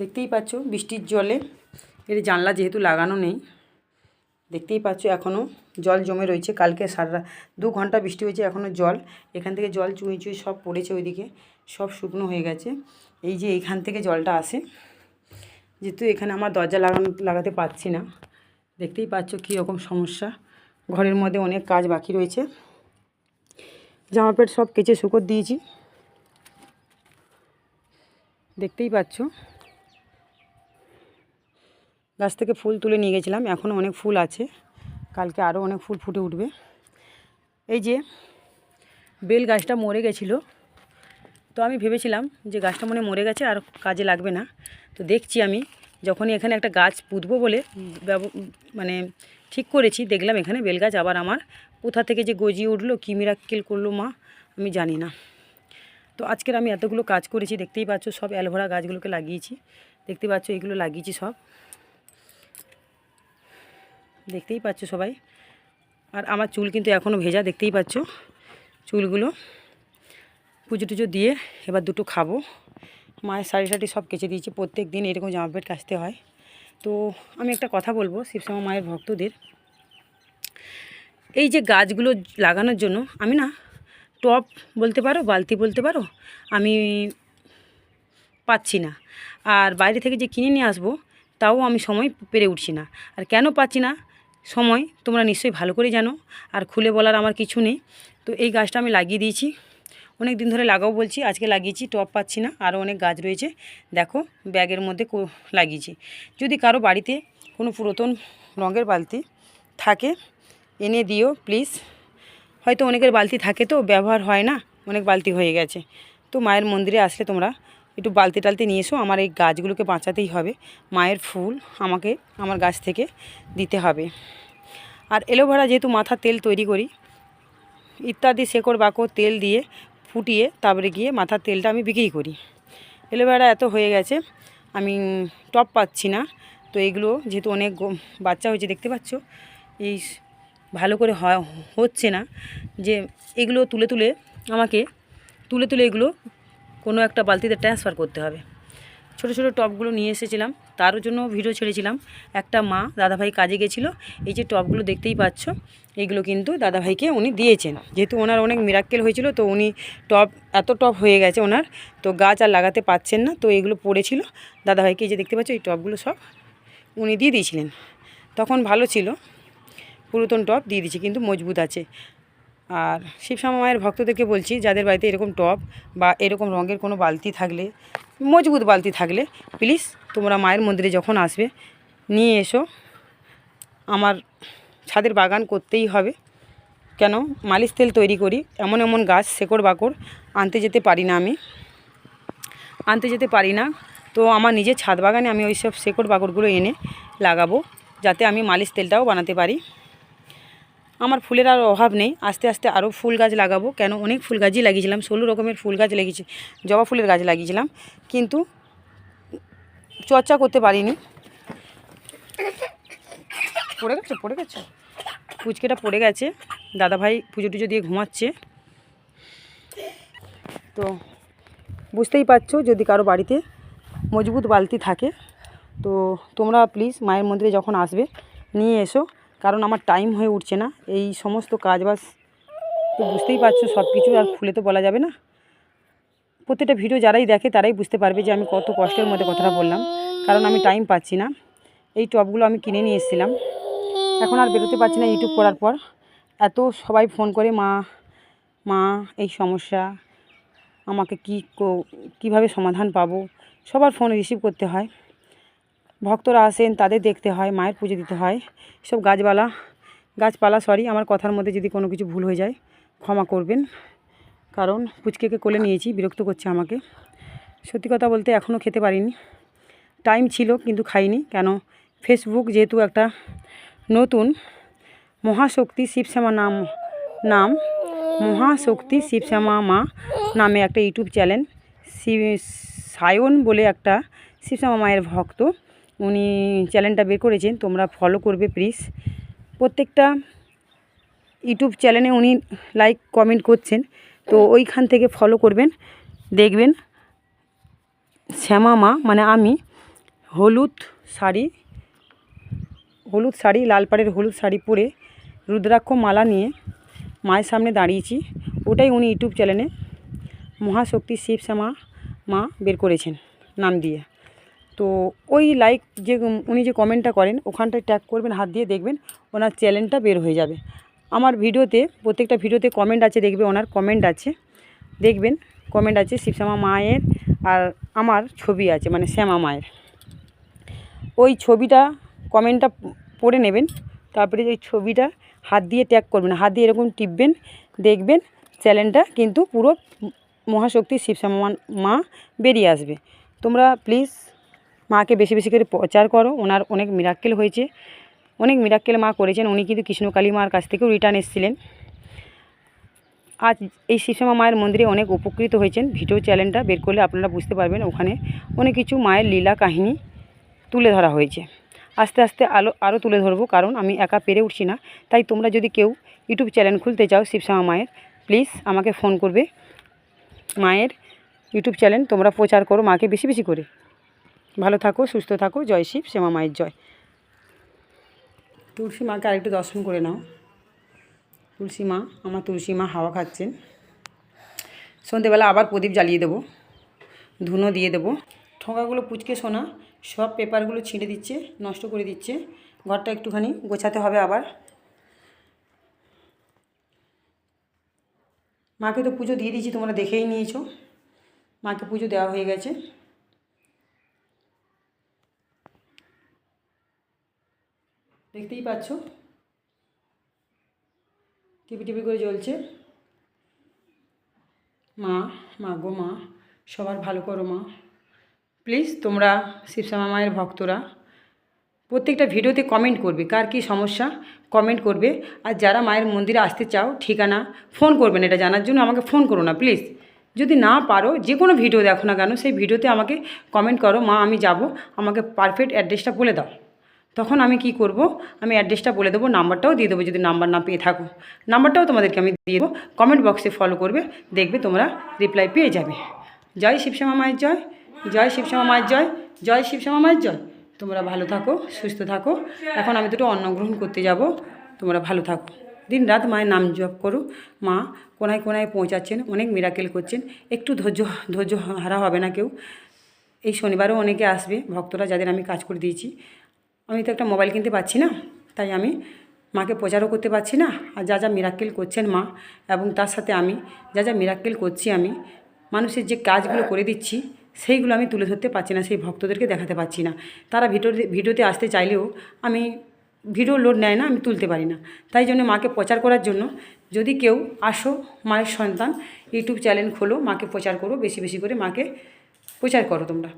দেখতেই পাচ্ছ বৃষ্টির জলে। এর জানলা যেহেতু লাগানো নেই, দেখতেই পাচ্ছ এখনও জল জমে রয়েছে। কালকে সারা দু ঘণ্টা বৃষ্টি হয়েছে এখনও জল। এখান থেকে জল চুঁই চুঁই সব পড়েছে ওইদিকে, সব শুকনো হয়ে গেছে। এই যে এইখান থেকে জলটা আসে, যেহেতু এখানে আমার দরজা লাগানো, লাগাতে পারছি না। দেখতেই পাচ্ছ কীরকম সমস্যা। ঘরের মধ্যে অনেক কাজ বাকি রয়েছে। জামা প্যান্ট সব কেচে শুকোর দিয়েছি। দেখতেই পাচ্ছ গাছ থেকে ফুল তুলে নিয়ে গেছিলাম এখনও অনেক ফুল আছে, কালকে আরও অনেক ফুল ফুটে উঠবে। এই যে বেল গাছটা মরে গেছিল, তো আমি ভেবেছিলাম যে গাছটা মনে মরে গেছে আর কাজে লাগবে না। তো দেখছি আমি, যখনই এখানে একটা গাছ পুঁতবো বলে মানে ঠিক করেছি, দেখলাম এখানে বেল গাছ আবার আমার কোথা থেকে যে গজিয়ে উঠল, কী মিরাক্কেল করল মা, আমি জানি না। তো আজকের আমি এতগুলো কাজ করেছি, দেখতেই পাচ্ছ সব অ্যালোভেরা গাছগুলোকে লাগিয়েছি, দেখতে পাচ্ছ এগুলো লাগিয়েছি সব। দেখতেই পাচ্ছ সবাই। আর আমার চুল কিন্তু এখনও ভেজা, দেখতেই পাচ্ছ চুলগুলো। পুজো টুজো দিয়ে এবার দুটো খাব। মায়ের শাড়ি শাড়ি সব কেচে দিয়েছি। প্রত্যেক দিন এরকম জামা প্যান্ট কাচতে হয়। তো আমি একটা কথা বলব শিবশ্যামা মায়ের ভক্তদের। এই যে গাছগুলো লাগানোর জন্য আমি না টপ বলতে পারো, বালতি বলতে পারো, আমি পাচ্ছি না। আর বাইরে থেকে যে কিনে নিয়ে আসব, তাও আমি সময় পেরে উঠছি না। আর কেন পাচ্ছি না? সময় তোমরা নিশ্চয়ই ভালো করে জানো, আর খুলে বলার আমার কিছু নেই। তো এই গাছটা আমি লাগিয়ে দিয়েছি। অনেক দিন ধরে লাগাও বলছি, আজকে লাগিয়েছি, টপ পাচ্ছি না আরও অনেক গাছ রয়েছে। দেখো, ব্যাগের মধ্যে লাগিয়েছি। যদি কারও বাড়িতে কোনো পুরাতন রঙের বালতি থাকে, এনে দিও, প্লিজ। হয়তো অনেকের বালতি থাকে তো, ব্যবহার হয় না, অনেক বালতি হয়ে গেছে। তো মায়ের মন্দিরে আসলে তোমরা একটু বালতি টালতি নিয়ে এসো, আমার এই গাছগুলোকে বাঁচাতেই হবে। মায়ের ফুল আমাকে আমার গাছ থেকে দিতে হবে। আর এলোভেরা যেহেতু মাথা তেল তৈরি করি, ইত্যাদি শেকড় বাকড় তেল দিয়ে ফুটিয়ে তারপরে গিয়ে মাথার তেলটা আমি বিক্রি করি। এলোভেরা এত হয়ে গেছে, আমি টপ পাচ্ছি না। তো এগুলো যেহেতু অনেক বাচ্চা হয়েছে, দেখতে পাচ্ছ? এই ভালো করে হচ্ছে না। যে এগুলো তুলে তুলে আমাকে তুলে তুলে এগুলো কোনো একটা বালতিতে ট্রান্সফার করতে হবে। ছোটো ছোটো টবগুলো নিয়ে এসেছিলাম তারও জন্য ভিডিও ছেড়েছিলাম। একটা মা দাদাভাই কাজে গেছিল, এই যে টবগুলো দেখতেই পাচ্ছ, এইগুলো কিন্তু দাদাভাইকে উনি দিয়েছেন। যেহেতু ওনার অনেক মিরাক্কেল হয়েছিল, তো উনি টব, এত টব হয়ে গেছে ওনার, তো গাছ আর লাগাতে পাচ্ছেন না, তো এগুলো পড়েছিল। দাদাভাইকে এই যে দেখতে পাচ্ছ, এই টবগুলো সব উনি দিয়ে দিয়েছিলেন। তখন ভালো ছিল, পুরাতন টব দিয়ে দিয়েছি, কিন্তু মজবুত আছে। আর শিবশ্যামা মায়ের ভক্তদেরকে বলছি, যাদের বাড়িতে এরকম টপ বা এরকম রঙের কোনো বালতি থাকলে, মজবুত বালতি থাকলে, প্লিজ তোমরা মায়ের মন্দিরে যখন আসবে, নিয়ে এসো। আমার ছাদের বাগান করতেই হবে। কেন? মালিশ তেল তৈরি করি, এমন এমন গাছ, শেকড় বাকড় আনতে যেতে পারি না আমি। আনতে যেতে পারি না। তো আমার নিজের ছাদ বাগানে আমি ওই সব শেকড় বাকড়গুলো এনে লাগাবো, যাতে আমি মালিশ তেলটাও বানাতে পারি। আমার ফুলের আর অভাব নেই। আস্তে আস্তে আরও ফুল গাছ লাগাবো। কেন? অনেক ফুল গাছই লাগিয়েছিলাম, ষোলো রকমের ফুল গাছ লাগিয়েছি, জবা ফুলের গাছ লাগিয়েছিলাম। কিন্তু চর্চা করতে পারিনি। পড়ে গেছে পড়ে গেছে। পুচকেটা পড়ে গেছে। দাদাভাই পুজো টুজো দিয়ে ঘুমাচ্ছে। তো বুঝতেই পারছ, যদি কারও বাড়িতে মজবুত বালতি থাকে, তো তোমরা প্লিজ মায়ের মন্দিরে যখন আসবে, নিয়ে এসো। কারণ আমার টাইম হয়ে উঠছে না। এই সমস্ত কাজ বাজ তো বুঝতেই পারছ সব কিছু আর খুলে তো বলা যাবে না। প্রত্যেকটা ভিডিও যারাই দেখে তারাই বুঝতে পারবে যে আমি কত কষ্টের মধ্যে কথাটা বললাম। কারণ আমি টাইম পাচ্ছি না। এই টপগুলো আমি কিনে নিয়ে এসেছিলাম। এখন আর বেরোতে পারছি না ইউটিউব করার পর। এত সবাই ফোন করে, মা মা, এই সমস্যা, আমাকে কো- কীভাবে সমাধান পাবো? সবার ফোন রিসিভ করতে হয়। ভক্তরা আসেন, তাদের দেখতে হয়, মায়ের পুজো দিতে হয়। সব গাছপালা গাছপালা সরি আমার কথার মধ্যে যদি কোনো কিছু ভুল হয়ে যায়, ক্ষমা করবেন। কারণ পুচকেকে কোলে নিয়েছি, বিরক্ত করছে আমাকে। সত্যি কথা বলতে এখনও খেতে পারিনি। টাইম ছিল, কিন্তু খাইনি। কেন? ফেসবুক যেহেতু একটা নতুন মহাশক্তি, শিবশ্যামা নাম নাম, মহাশক্তি, শিবশ্যামা মা নামে একটা ইউটিউব চ্যানেল শিব, সায়ন বলে একটা শিবশ্যামা মায়ের ভক্ত। উনি চ্যানেলটা বের করেছেন, তোমরা ফলো করবে প্লিজ প্রত্যেকটা ইউটিউব চ্যানেলে উনি লাইক কমেন্ট করছেন, তো ওইখান থেকে ফলো করবেন, দেখবেন। শ্যামা মা মানে আমি, হলুদ শাড়ি হলুদ শাড়ি, লাল পাড়ের হলুদ শাড়ি পরে রুদ্রাক্ষ মালা নিয়ে মায়ের সামনে দাঁড়িয়েছি, ওটাই উনি ইউটিউব চ্যানেলে মহাশক্তি শিব শ্যামা মা বের করেছেন, নাম দিয়ে। তো ওই লাইক যে, উনি যে কমেন্টটা করেন, ওখানটায় ট্যাগ করবেন, হাত দিয়ে দেখবেন, ওনার চ্যানেলটা বের হয়ে যাবে। আমার ভিডিওতে, প্রত্যেকটা ভিডিওতে কমেন্ট আছে, দেখবে ওনার কমেন্ট আছে। দেখবেন কমেন্ট আছে, শিবশ্যামা মায়ের আর আমার ছবি আছে মানে শ্যামা মায়ের। ওই ছবিটা কমেন্টটা পড়ে নেবেন, তারপরে ওই ছবিটা হাত দিয়ে ট্যাগ করবেন। হাত দিয়ে এরকম টিপবেন, দেখবেন চ্যানেলটা কিন্তু পুরো মহাশক্তি শিবশ্যামা মা- বেরিয়ে আসবে। তোমরা প্লিজ মাকে বেশি বেশি করে প্রচার করো। ওনার অনেক মিরাক্কেল হয়েছে। অনেক মিরাক্কেল মা করেছেন। উনি কিন্তু কৃষ্ণকালী মার কাছ থেকেও রিটার্ন এসেছিলেন। আজ এই শিবশ্যামা মায়ের মন্দিরে অনেক উপকৃত হয়েছেন। ভিডিও চ্যানেলটা বের করলে আপনারা বুঝতে পারবেন ওখানে অনেক কিছু মায়ের লীলা কাহিনী তুলে ধরা হয়েছে। আস্তে আস্তে আলো আরও তুলে ধরবো কারণ আমি একা পেরে উঠছি না। তাই তোমরা যদি কেউ ইউটিউব চ্যানেল খুলতে চাও শিবশ্যামা মায়ের প্লিজ আমাকে ফোন করবে। মায়ের ইউটিউব চ্যানেল তোমরা প্রচার করো মাকে বেশি বেশি করে। ভালো থাকো, সুস্থ থাকো, জয় শিব, শ্যামা মায়ের জয়। তুলসী মাকে আরেকটু দর্শন করে নাও। তুলসী মা, আমার তুলসী মা হাওয়া খাচ্ছেন। সন্ধেবেলা আবার প্রদীপ জ্বালিয়ে দেবো, ধুনো দিয়ে দেবো। ঠোঙাগুলো পুচকে সোনা, সব পেপারগুলো ছিঁড়ে দিচ্ছে, নষ্ট করে দিচ্ছে। ঘরটা একটুখানি গোছাতে হবে আবার। মাকে তো পুজো দিয়ে দিয়েছি, তোমরা দেখেই নিয়েছো। মাকে পুজো দেওয়া হয়ে গেছে। দেখতেই পাচ্ছ। টিপি করে জ্বলছে। মা মা গো মা, সবার ভালো করো মা। প্লিজ তোমরা শিবশ্যামা মায়ের ভক্তরা প্রত্যেকটা ভিডিওতে কমেন্ট করবে, কার কী সমস্যা কমেন্ট করবে। আর যারা মায়ের মন্দিরে আসতে চাও, ঠিকানা ফোন করবেন এটা জানার জন্য আমাকে ফোন করো না প্লিজ যদি না পারো, যে কোনো ভিডিও দেখো না কেন, সেই ভিডিওতে আমাকে কমেন্ট করো। মা, আমি যাব, আমাকে পারফেক্ট অ্যাড্রেসটা বলে দাও। তখন আমি কি করব? আমি অ্যাড্রেসটা বলে দেবো, নাম্বারটাও দিয়ে দেবো, যদি নাম্বার না পেয়ে থাকো। নাম্বারটাও তোমাদেরকে আমি দিয়ে দেবো। কমেন্ট বক্সে ফলো করবে, দেখবে তোমরা রিপ্লাই পেয়ে যাবে। জয় শিবশ্যামা মায়ের জয় জয় শিবশ্যামা মায়ের জয় জয় শিবশ্যামা মায়ের জয়। তোমরা ভালো থাকো, সুস্থ থাকো। এখন আমি দুটো অন্ন গ্রহণ করতে যাব। তোমরা ভালো থাকো। দিন রাত মায়ের নাম জপ করো। মা কোনায় কোনায় পৌঁছাচ্ছেন, অনেক মিরাকেল করছেন। একটু ধৈর্য ধৈর্য হারা হবে না কেউ। এই শনিবারও অনেকে আসবে, ভক্তরা যাদের আমি কাজ করে দিয়েছি। আমি তো একটা মোবাইল কিনতে পারছি না, তাই আমি মাকে প্রচারও করতে পারছি না, আর যা যা মিরাক্কেল করছেন মা এবং তার সাথে আমি, যা যা মিরাক্কেল করছি আমি, মানুষের যে কাজগুলো করে দিচ্ছি, সেইগুলো আমি তুলে ধরতে পারছি না, সেই ভক্তদেরকে দেখাতে পারছি না। তারা ভিডিওতে ভিডিওতে আসতে চাইলেও আমি ভিডিও লোড নেয় না, আমি তুলতে পারি না। তাই জন্য মাকে প্রচার করার জন্য যদি কেউ আসো মায়ের সন্তান, ইউটিউব চ্যানেল খোলো, মাকে প্রচার করো, বেশি বেশি করে মাকে প্রচার করো তোমরা।